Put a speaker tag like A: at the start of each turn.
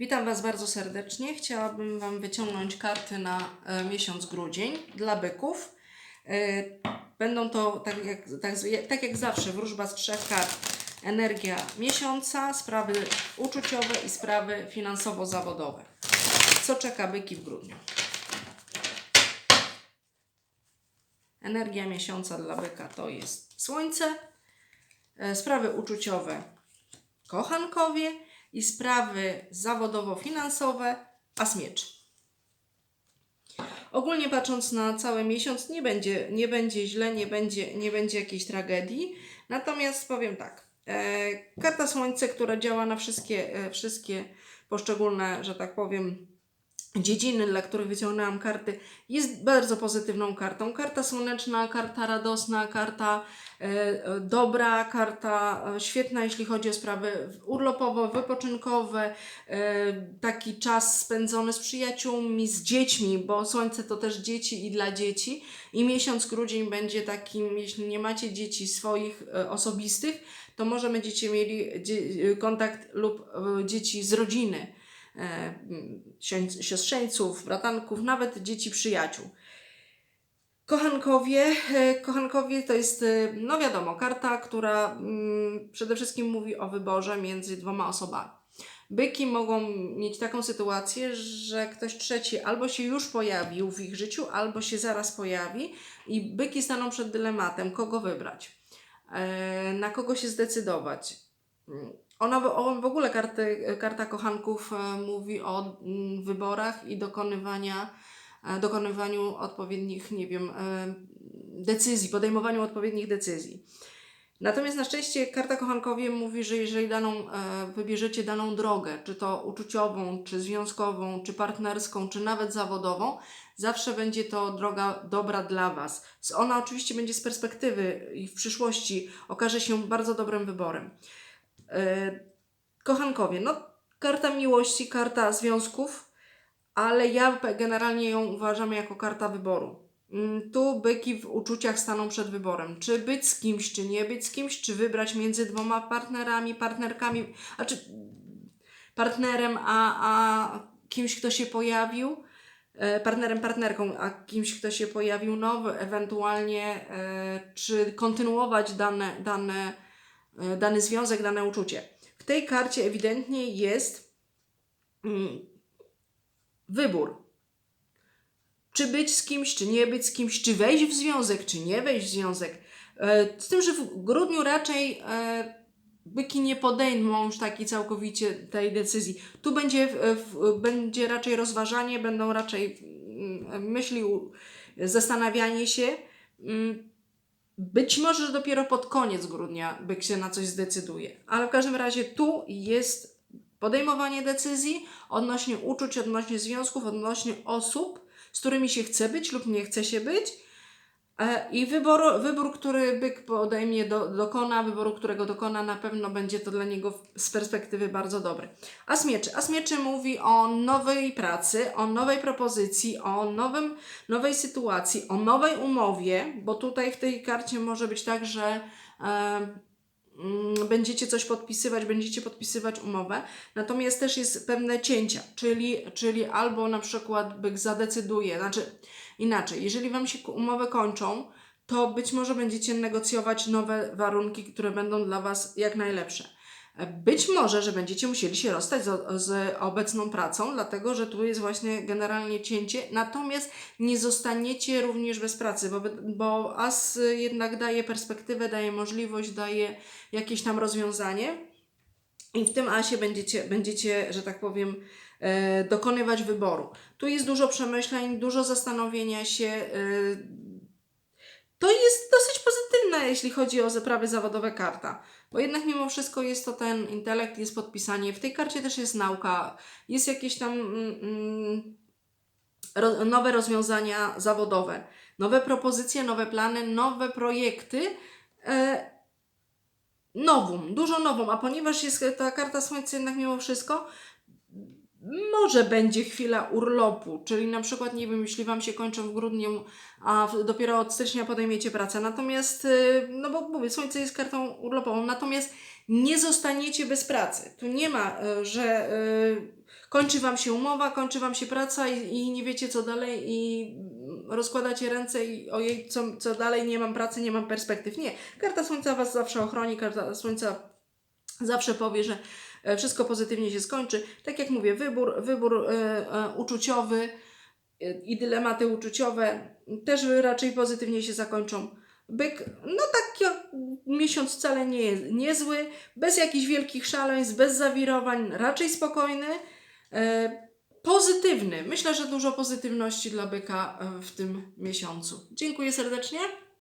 A: Witam Was bardzo serdecznie. Chciałabym Wam wyciągnąć karty na e, miesiąc grudzień dla byków. E, Będą to, tak jak, tak, tak jak zawsze, wróżba z trzech kart. Energia miesiąca, sprawy uczuciowe i sprawy finansowo-zawodowe. Co czeka byki w grudniu? Energia miesiąca dla byka to jest słońce, e, sprawy uczuciowe kochankowie i sprawy zawodowo-finansowe as miecz. Ogólnie patrząc na cały miesiąc nie będzie, nie będzie źle, nie będzie, nie będzie jakiejś tragedii. Natomiast powiem tak, e, karta słońce, która działa na wszystkie, e, wszystkie poszczególne, że tak powiem, dziedziny, dla których wyciągnęłam karty, jest bardzo pozytywną kartą. Karta słoneczna, karta radosna, karta e, e, dobra, karta e, świetna, jeśli chodzi o sprawy urlopowe, wypoczynkowe, e, taki czas spędzony z przyjaciółmi, z dziećmi, bo słońce to też dzieci i dla dzieci. I miesiąc grudzień będzie takim, jeśli nie macie dzieci swoich e, osobistych, to może będziecie mieli dzie- kontakt lub e, dzieci z rodziny e, siostrzeńców, bratanków, nawet dzieci przyjaciół. Kochankowie, e, kochankowie to jest, e, no wiadomo, karta, która mm, przede wszystkim mówi o wyborze między dwoma osobami. Byki mogą mieć taką sytuację, że ktoś trzeci albo się już pojawił w ich życiu, albo się zaraz pojawi i byki staną przed dylematem, kogo wybrać, e, na kogo się zdecydować. Ona w- o, w ogóle karty, karta kochanków e, mówi o mm, wyborach i dokonywania, e, dokonywaniu odpowiednich, nie wiem, e, decyzji, podejmowaniu odpowiednich decyzji. Natomiast na szczęście karta kochankowie mówi, że jeżeli daną, wybierzecie daną drogę, czy to uczuciową, czy związkową, czy partnerską, czy nawet zawodową, zawsze będzie to droga dobra dla Was. Ona oczywiście będzie z perspektywy i w przyszłości okaże się bardzo dobrym wyborem. E, Kochankowie, no karta miłości, karta związków, ale ja generalnie ją uważam jako karta wyboru. Mm, Tu byki w uczuciach staną przed wyborem. Czy być z kimś, czy nie być z kimś, czy wybrać między dwoma partnerami, partnerkami, a czy partnerem, a, a kimś, kto się pojawił, e, partnerem, partnerką, a kimś, kto się pojawił nowy, ewentualnie e, czy kontynuować dane, dane, dany związek, dane uczucie. W tej karcie ewidentnie jest mm, wybór. Czy być z kimś, czy nie być z kimś, czy wejść w związek, czy nie wejść w związek. E, Z tym, że w grudniu raczej e, byki nie podejmą już takiej całkowicie tej decyzji. Tu będzie, będzie raczej rozważanie, będą raczej mm, myśli, zastanawianie się. Być może, że dopiero pod koniec grudnia byk się na coś zdecyduje, ale w każdym razie tu jest podejmowanie decyzji odnośnie uczuć, odnośnie związków, odnośnie osób, z którymi się chce być lub nie chce się być. E, I wybór, wybór który byk podejmie, do, dokona, wyboru, którego dokona, na pewno będzie to dla niego z perspektywy bardzo dobry. As mieczy. As mieczy mówi o nowej pracy, o nowej propozycji, o nowym, nowej sytuacji, o nowej umowie, bo tutaj w tej karcie może być tak, że e, będziecie coś podpisywać, będziecie podpisywać umowę, natomiast też jest pewne cięcia, czyli, czyli albo na przykład byk zadecyduje, znaczy inaczej, jeżeli Wam się umowy kończą, to być może będziecie negocjować nowe warunki, które będą dla Was jak najlepsze. Być może, że będziecie musieli się rozstać z, z obecną pracą, dlatego że tu jest właśnie generalnie cięcie, natomiast nie zostaniecie również bez pracy, bo, bo AS jednak daje perspektywę, daje możliwość, daje jakieś tam rozwiązanie i w tym ASie będziecie, będziecie że tak powiem, e, dokonywać wyboru. Tu jest dużo przemyśleń, dużo zastanowienia się. e, to jest dosyć pozytywne, jeśli chodzi o sprawy zawodowe karta. Bo jednak mimo wszystko jest to ten intelekt, jest podpisanie. W tej karcie też jest nauka, jest jakieś tam mm, mm, ro, nowe rozwiązania zawodowe, nowe propozycje, nowe plany, nowe projekty. E, nowum, dużo nowum, a ponieważ jest ta karta Słońca jednak mimo wszystko, może będzie chwila urlopu, czyli na przykład, nie wiem, jeśli Wam się kończą w grudniu, a dopiero od stycznia podejmiecie pracę. Natomiast, y, no bo mówię, Słońce jest kartą urlopową, natomiast nie zostaniecie bez pracy. Tu nie ma, y, że y, kończy Wam się umowa, kończy Wam się praca i, i nie wiecie co dalej i rozkładacie ręce i ojej, co, co dalej, nie mam pracy, nie mam perspektyw. Nie, karta Słońca Was zawsze ochroni, karta Słońca zawsze powie, że wszystko pozytywnie się skończy. Tak jak mówię, wybór, wybór e, e, uczuciowy e, i dylematy uczuciowe też raczej pozytywnie się zakończą. Byk, no taki miesiąc wcale nie jest niezły, bez jakichś wielkich szaleństw, bez zawirowań, raczej spokojny, e, pozytywny. Myślę, że dużo pozytywności dla byka e, w tym miesiącu. Dziękuję serdecznie.